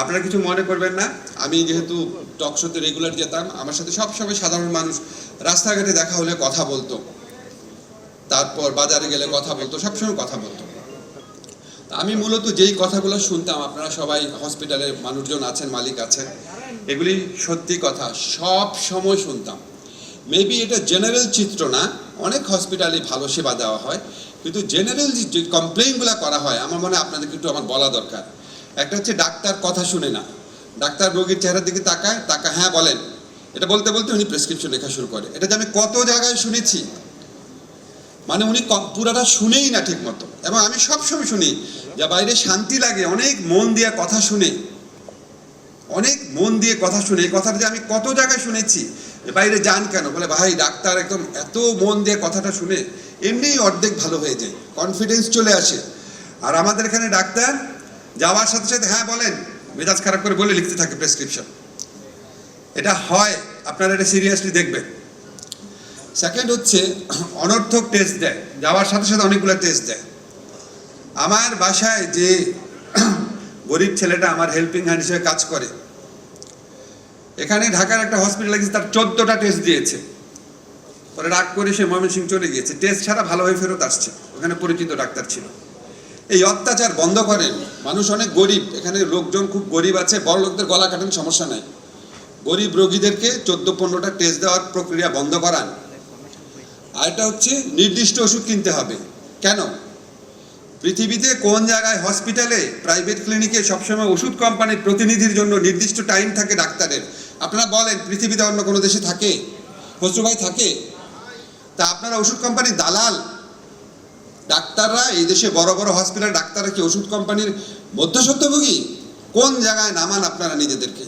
আপনারা কিছু মনে করবেন না। আমি যেহেতু টক শোতে রেগুলার যেতাম, আমার সাথে সবসময় সাধারণ মানুষ রাস্তাঘাটে দেখা হলে কথা বলতো। তারপর বাজারে গেলে কথা বলতো, সবসময় কথা বলতো। আমি মূলত যেই কথাগুলো শুনতাম, আপনারা সবাই হসপিটালে মানুষজন আছেন, মালিক আছেন, এগুলি সত্যি কথা সব সময় শুনতাম। মেবি এটা জেনারেল চিত্র না, অনেক হসপিটালে ভালো সেবা দেওয়া হয়, কিন্তু জেনারেল যে কমপ্লেইনগুলো করা হয়, আমার মনে হয় আপনাদেরকে একটু আমার বলা দরকার। একটা হচ্ছে ডাক্তার কথা শুনে না। ডাক্তার রোগীর চেহারার দিকে তাকায়, তাকা হ্যাঁ বলেন। এটা বলতে বলতে উনি প্রেসক্রিপশন লেখা শুরু করে। এটা আমি কত জায়গায় শুনেছি মানে উনি পুরাটা শুনেই না ঠিক মতো এবং আমি সবসময় শুনি যে বাইরে শান্তি লাগে, অনেক মন দিয়ে কথা শুনে। অনেক মন দিয়ে কথা শুনে। এই কথাটা যে আমি কত জায়গায় শুনেছি বাইরে যান কেন? বলে, ভাই, ডাক্তার একদম এত মন দিয়ে কথাটা শুনে, এমনিই অর্ধেক ভালো হয়ে যায় কনফিডেন্স চলে আসে। আর আমাদের এখানে ডাক্তার যাওয়ার সাথে সাথে হ্যাঁ বলেন, মেজাজ খারাপ করে বলে লিখতে থাকে প্রেসক্রিপশন এটা হয়, আপনারা এটা সিরিয়াসলি দেখবেন। সেকেন্ড হচ্ছে, অনর্থক টেস্ট দেয়। যাওয়ার সাথে সাথে অনেকগুলো টেস্ট দেয়। আমার বাসায় যে গরিব ছেলেটা আমার হেল্পিং হ্যান্ড হিসেবে কাজ করে, এখানে ঢাকার একটা হসপিটালে গেছে তার চোদ্দটা টেস্ট দিয়েছে। পরে রাগ করে সে ময়মনসিং চলে গিয়েছে। টেস্ট ছাড়া ভালো হয়ে ফেরত আসছে। ওখানে পরিচিত ডাক্তার ছিল। এই অত্যাচার বন্ধ করেন। মানুষ অনেক গরিব। এখানে লোকজন খুব গরিব আছে, বড় লোকদের গলা কাটেন, সমস্যা নাই। গরিব রোগীদেরকে চোদ্দ পনেরোটা টেস্ট দেওয়ার প্রক্রিয়া বন্ধ করান। আর এটা হচ্ছে নির্দিষ্ট ওষুধ কিনতে হবে। কেন? পৃথিবীতে কোন জায়গায় হসপিটালে প্রাইভেট ক্লিনিকে সবসময় ওষুধ কোম্পানির প্রতিনিধির জন্য নির্দিষ্ট টাইম থাকে ডাক্তারের? আপনারা বলেন, পৃথিবীতে অন্য কোনো দেশে থাকে? খসরু ভাই থাকে? তা আপনারা ওষুধ কোম্পানির দালাল? ডাক্তাররা এই দেশে বড় বড় হসপিটাল ডাক্তাররা কি ওষুধ কোম্পানির মধ্যস্বত্বভোগী কোন জায়গায় নামান আপনারা নিজেদেরকে?